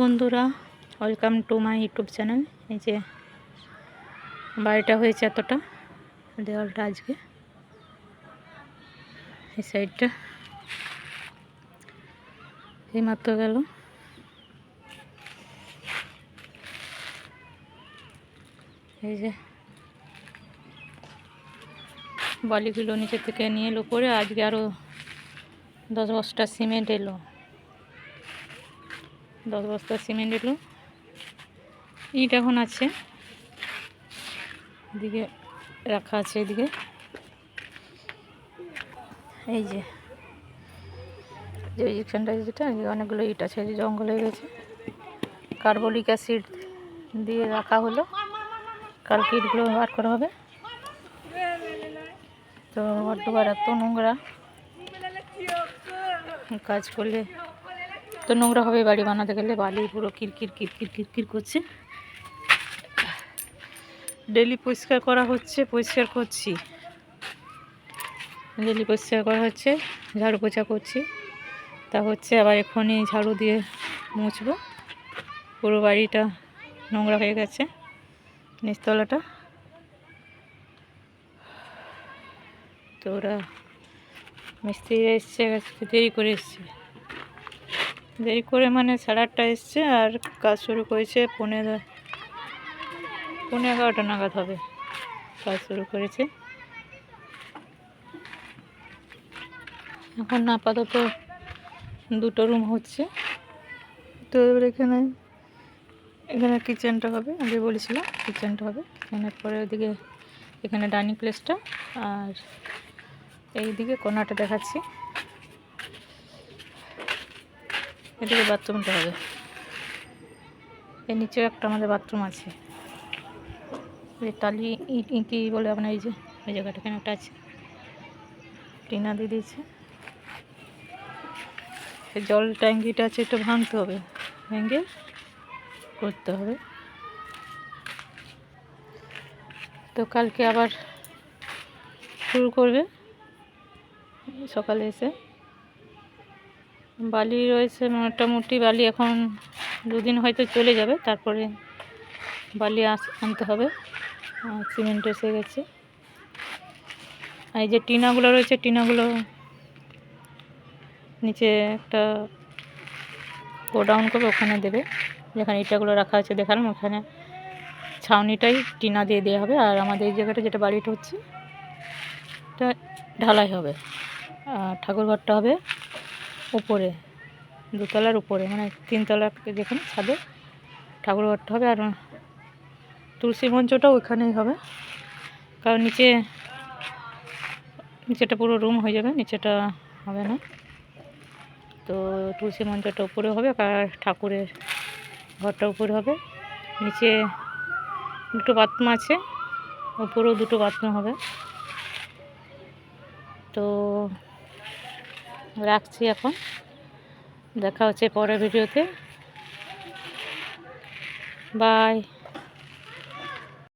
বন্ধুরা welcome to my YouTube channel এই যে বাড়িটা হয়েছে এতটা দেওয়ালটা আজকে। এই সাইডটা। এই মাত্র গেল। এই যে বালিগুলো নিচে থেকে নিয়ে এলো করে আজকে আরও দশ বস্তা সিমেন্ট এলো। দশ বস্তা সিমেন্ট এলো। ইট এখন আছে। এদিকে রাখা আছে এদিকে। এই যে যে ইজেকশনটা যেটা অনেকগুলো ইট আছে যে জঙ্গল হয়ে গেছে। কার্বলিক অ্যাসিড দিয়ে রাখা হলো। কালকে ইটগুলো বার করা হবে। তো বড্ডবার এত নোংরা। কাজ করলে তো নোংরা হবে বাড়ি বানাতে গেলে বালি পুরো কিরকির কিরকির কিরকির করছে। ডেলি পরিষ্কার করা হচ্ছে, পরিষ্কার করছি। ডেলি পরিষ্কার করা হচ্ছে, ঝাড়ু পোছা করছি। তা হচ্ছে আবার এখনই ঝাড়ু দিয়ে মুছবো। পুরো বাড়িটা নোংরা হয়ে গেছে, নিচতলাটা। তো ওরা মিস্ত্রিরা এসছে, দেরি করে এসছে। দেরি করে মানে সাড়ে আটটা এসছে আর কাজ শুরু করেছে পনেরো পনেরো এগারোটা নাগাদ হবে কাজ শুরু করেছে। এখন আপাতত দুটো রুম হচ্ছে। তো এবার এখানে এখানে কিচেনটা হবে, আগে বলেছিলাম কিচেনটা হবে। কিচেনের পরে ওদিকে এখানে ডাইনিং প্লেসটা আর এইদিকে কোনাটা দেখাচ্ছি। এদিকে বাথরুমটা হবে। এর নিচেও একটা আমাদের বাথরুম আছে। এই টালি ইঁকি বলে আপনার এই যে ওই জায়গাটা কেন একটা আছে। টিনা দিয়ে দিয়েছে। জল ট্যাঙ্কিটা আছে একটু ভাঙতে হবে। ভেঙে করতে হবে। তো কালকে আবার শুরু করবে সকালে এসে। বালি রয়েছে, মোটামুটি বালি এখন দুদিন হয়তো চলে যাবে, তারপরে বালি আনতে হবে। সিমেন্ট এসে গেছে। আর এই যে টিনাগুলো রয়েছে, টিনাগুলো নিচে একটা গোডাউন করবে ওখানে দেবে। যেখানে ইটাগুলো রাখা আছে দেখালাম, ওখানে ছাউনিটাই টিনা দিয়ে দেওয়া হবে। আর আমাদের এই জায়গাটা যেটা বাড়িটা হচ্ছে, এটা ঢালাই হবে। আর ঠাকুরঘরটা হবে উপরে, দুতলার উপরে মানে তিনতলার যেখানে ছাদে ঠাকুরঘরটা হবে আর তুলসী মঞ্চটাও ওইখানেই হবে। কারণ নিচে, নিচেটা পুরো রুম হয়ে যাবে, নিচেটা হবে না। তো তুলসী মঞ্চটা উপরে হবে আর ঠাকুরের ঘরটা উপরে হবে। নিচে দুটো বাথরুম আছে, উপরেও দুটো বাথরুম হবে। তো রাখছি এখন। দেখা হচ্ছে পরের ভিডিওতে। বাই